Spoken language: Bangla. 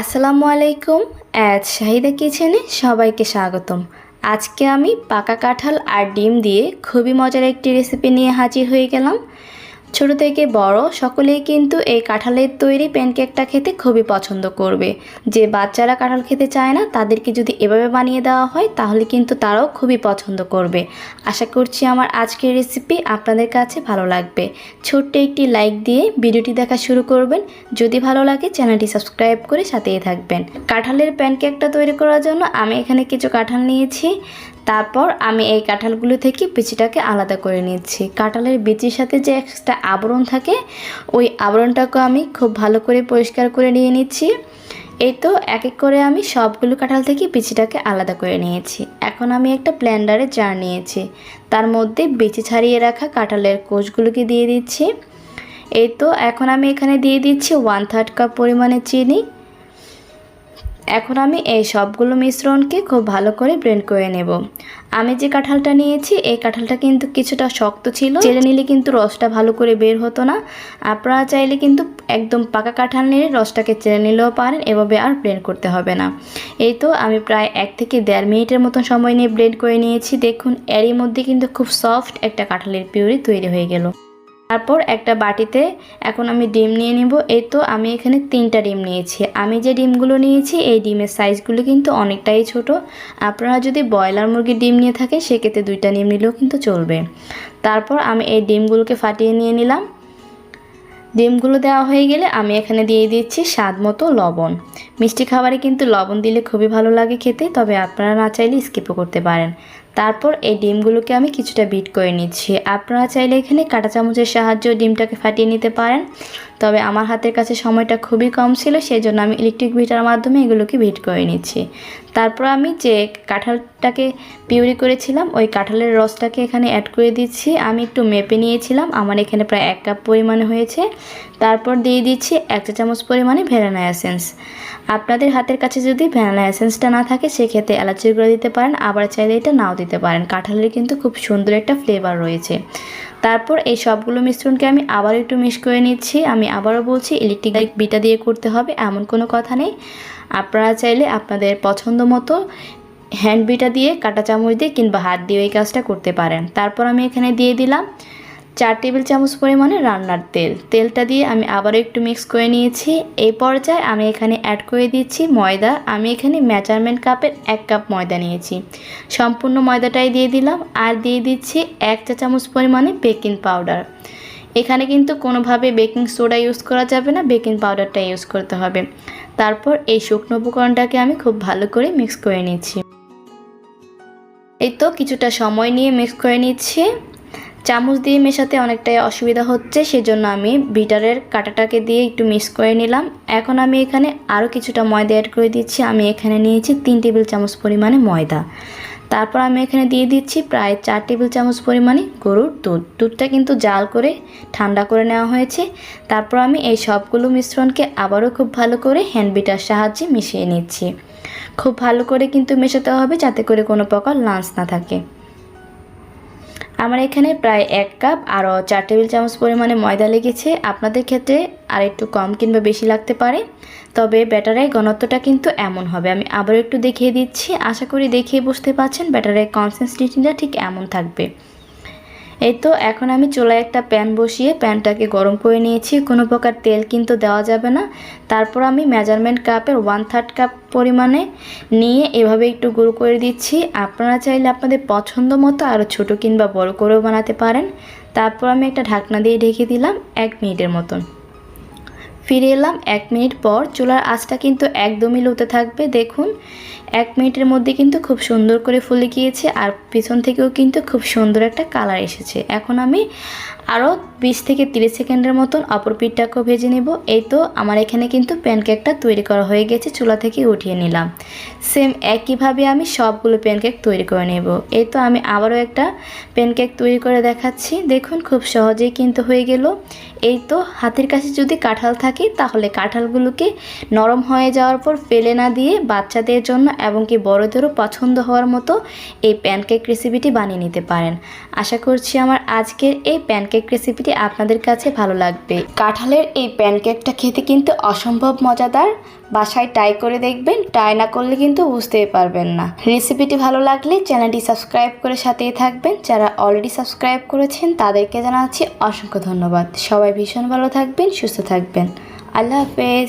আসসালামু আলাইকুম অ্যাজ শাহিদা কিচেনে সবাইকে স্বাগতম। আজকে আমি পাকা কাঁঠাল আর ডিম দিয়ে খুবই মজার একটি রেসিপি নিয়ে হাজির হয়ে গেলাম। ছোট থেকে বড় সকলেই কিন্তু এই কাঁঠালের তৈরি প্যানকেকটা খেতে খুবই পছন্দ করবে। যে বাচ্চারা কাঁঠাল খেতে চায় না, তাদেরকে যদি এভাবে বানিয়ে দেওয়া হয়, তাহলে কিন্তু তারাও খুবই পছন্দ করবে। আশা করছি আমার আজকের রেসিপি আপনাদের কাছে ভালো লাগবে। ছোট্ট একটি লাইক দিয়ে ভিডিওটি দেখা শুরু করবেন। যদি ভালো লাগে, চ্যানেলটি সাবস্ক্রাইব করে সাথেই থাকবেন। কাঁঠালের প্যানকেকটা তৈরি করার জন্য আমি এখানে কিছু কাঁঠাল নিয়েছি। তারপর আমি এই কাঁঠালগুলো থেকে বিচিটাকে আলাদা করে নিচ্ছি। কাঁঠালের বিচির সাথে যে একটা আবরণ থাকে, ওই আবরণটাকে আমি খুব ভালো করে পরিষ্কার করে নিয়ে নিচ্ছি। এই তো এক এক করে আমি সবগুলো কাঁঠাল থেকে বিচিটাকে আলাদা করে নিয়েছি। এখন আমি একটা ব্লেন্ডারে জার নিয়েছি। তার মধ্যে বিচি ছাড়িয়ে রাখা কাঁঠালের কোষগুলোকে দিয়ে দিচ্ছি। এই তো এখন আমি এখানে দিয়ে দিচ্ছি ওয়ান থার্ড কাপ পরিমাণে চিনি। এখন আমি এই সবগুলো মিশ্রণকে খুব ভালো করে ব্লেন্ড করে নেব। আমি যে কাঁঠালটা নিয়েছি, এই কাঁঠালটা কিন্তু কিছুটা শক্ত ছিল। চেলে নিলে কিন্তু রসটা ভালো করে বের হতো না। আপনারা চাইলে কিন্তু একদম পাকা কাঁঠাল নিয়ে রসটাকে চেলে নিলেও পারেন, এভাবে আর ব্লেন্ড করতে হবে না। এই তো আমি প্রায় এক থেকে দেড় মিনিটের মতো সময় নিয়ে ব্লেন্ড করে নিয়েছি। দেখুন, এরই মধ্যে কিন্তু খুব সফট একটা কাঁঠালের পিউরি তৈরি হয়ে গেল। তারপর একটা বাটিতে এখন আমি ডিম নিয়ে নিব। এই তো আমি এখানে তিনটা ডিম নিয়েছি। আমি যে ডিমগুলো নিয়েছি, এই ডিমের সাইজগুলো কিন্তু অনেকটাই ছোট। আপনারা যদি ব্রয়লার মুরগির ডিম নিয়ে থাকেন, সেক্ষেত্রে দুইটা ডিম নিলেও কিন্তু চলবে। তারপর আমি এই ডিমগুলোকে ফাটিয়ে নিয়ে নিলাম। ডিমগুলো দেওয়া হয়ে গেলে আমি এখানে দিয়ে দিচ্ছি স্বাদ মতো লবণ। মিষ্টি খাবারে কিন্তু লবণ দিলে খুবই ভালো লাগে খেতে, তবে আপনারা না চাইলে স্কিপও করতে পারেন। তারপর এই ডিমগুলোকে আমি কিছুটা বিট করে নিচ্ছি। আপনারা চাইলে এখানে কাঁটা চামচের সাহায্যে ডিমটাকে ফাটিয়ে নিতে পারেন। তবে আমার হাতের কাছে সময়টা খুবই কম ছিল সেই জন্য আমি ইলেকট্রিক বিটার মাধ্যমে এগুলোকে বিট করে নিচ্ছি। তারপর আমি যে কাঁঠালটাকে পিউরি করেছিলাম, ওই কাঁঠালের রসটাকে এখানে অ্যাড করে দিচ্ছি। আমি একটু মেপে নিয়েছিলাম, আমার এখানে প্রায় এক কাপ পরিমাণে হয়েছে। তারপর দিয়ে দিচ্ছি এক চা চামচ পরিমাণে ভ্যানিলা এসেন্স। আপনাদের হাতের কাছে যদি ভ্যানিলা এসেন্সটা না থাকে, সেক্ষেত্রে এলাচির গুঁড়ো দিতে পারেন, আবার চাইলে এটা নাও দিতে পারেন। কাঁঠালের কিন্তু খুব সুন্দর একটা ফ্লেভার রয়েছে। তারপর এই সবগুলো মিশ্রণকে আমি আবার একটু মিক্স করে নিচ্ছি। আমি আবারও বলছি ইলেকট্রিক বিটা দিয়ে করতে হবে, এমন কোনো কথা নেই। আপনারা চাইলে আপনাদের পছন্দ মতো হ্যান্ড বিটা দিয়ে কাটা চামচ দিয়ে কিংবা হাত দিয়ে এই কাজটা করতে পারেন। তারপর আমি এখানে দিয়ে দিলাম চার টেবিল চামচ পরিমাণে রান্নার তেল। তেলটা দিয়ে আমি আবারও একটু মিক্স করে নিয়েছি। এই পর্যায়ে আমি এখানে অ্যাড করে দিচ্ছি ময়দা। আমি এখানে মেজারমেন্ট কাপের এক কাপ ময়দা নিয়েছি। সম্পূর্ণ ময়দাটাই দিয়ে দিলাম আর দিয়ে দিচ্ছি এক চা চামচ পরিমাণে বেকিং পাউডার এখানে কিন্তু কোনোভাবে বেকিং সোডা ইউজ করা যাবে না বেকিং পাউডারটা ইউজ করতে হবে। তারপর এই শুকনো উপকরণটাকে আমি খুব ভালো করে মিক্স করে নিচ্ছি। এই তো কিছুটা সময় নিয়ে মিক্স করে নিচ্ছি। চামচ দিয়ে মেশাতে অনেকটাই অসুবিধা হচ্ছে, সেজন্য আমি বিটারের কাঁটাটাকে দিয়ে একটু মিক্স করে নিলাম। এখন আমি এখানে আরও কিছুটা ময়দা অ্যাড করে দিচ্ছি। আমি এখানে নিয়েছি তিন টেবিল চামচ পরিমাণে ময়দা। তারপর আমি এখানে দিয়ে দিচ্ছি প্রায় চার টেবিল চামচ পরিমাণে গরুর দুধ। দুধটা কিন্তু জাল করে ঠান্ডা করে নেওয়া হয়েছে। তারপর আমি এই সবগুলো মিশ্রণকে আবারও খুব ভালো করে হ্যান্ড বিটার সাহায্যে মিশিয়ে নিচ্ছি। খুব ভালো করে কিন্তু মেশাতে হবে যাতে করে কোনো প্রকার লাঞ্চ না থাকে। আমার এখানে প্রায় এক কাপ আরও চার টেবিল চামচ পরিমাণে ময়দা লেগেছে। আপনাদের ক্ষেত্রে আর একটু কম কিংবা বেশি লাগতে পারে, তবে ব্যাটারের ঘনত্বটা কিন্তু এমন হবে। আমি আবার একটু দেখিয়ে দিচ্ছি। আশা করি দেখিয়ে বুঝতে পারছেন ব্যাটারের কনসিস্টেন্সিটা ঠিক এমন থাকবে। এই তো, এখন আমি চুলায় একটা প্যান বসিয়ে প্যানটাকে গরম করে নিয়েছি। কোনো প্রকার তেল কিন্তু দেওয়া যাবে না। তারপর আমি মেজারমেন্ট কাপের ওয়ান থার্ড কাপ পরিমাণে নিয়ে এভাবে একটু গুঁড়ো করে দিচ্ছি। আপনারা চাইলে আপনাদের পছন্দ মতো আরও ছোটো কিংবা বড় করেও বানাতে পারেন। তারপর আমি একটা ঢাকনা দিয়ে ঢেকে দিলাম এক মিনিটের মতন। ফিরে এলাম এক মিনিট পর। চুলার আঁচটা কিন্তু একদমই লোতে থাকবে, দেখুন। এক মিনিটের মধ্যে কিন্তু খুব সুন্দর করে ফুলে গিয়েছে আর পিছন থেকেও কিন্তু খুব সুন্দর একটা কালার এসেছে। এখন আমি আরও বিশ থেকে তিরিশ সেকেন্ডের মতন অপর পিঠটাকেও ভেজে নেব। এই তো আমার এখানে কিন্তু প্যানকেকটা তৈরি করা হয়ে গেছে, চুলা থেকে উঠিয়ে নিলাম। সেম একইভাবে আমি সবগুলো প্যানকেক তৈরি করে নেব। এই তো আমি আবারও একটা প্যানকেক তৈরি করে দেখাচ্ছি। দেখুন, খুব সহজেই কিন্তু হয়ে গেল। এই তো হাতের কাছে যদি কাঁঠাল থাকে, তাহলে কাঁঠালগুলোকে নরম হয়ে যাওয়ার পর ফেলে না দিয়ে বাচ্চাদের জন্য এবং কি বড়দেরও পছন্দ হওয়ার মতো এই প্যানকেক রেসিপিটি বানিয়ে নিতে পারেন। আশা করছি আমার আজকের এই প্যানকেক রেসিপিটি আপনাদের কাছে ভালো লাগবে। কাঁঠালের এই প্যানকেকটা খেতে কিন্তু অসম্ভব মজাদার। বাসায় ট্রাই করে দেখবেন ট্রাই না করলে কিন্তু বুঝতেই পারবেন না। রেসিপিটি ভালো লাগলে চ্যানেলটি সাবস্ক্রাইব করে সাথেই থাকবেন। যারা অলরেডি সাবস্ক্রাইব করেছেন, তাদেরকে জানাচ্ছি অসংখ্য ধন্যবাদ। সবাই ভীষণ ভালো থাকবেন, সুস্থ থাকবেন। আল্লাহ হাফেজ।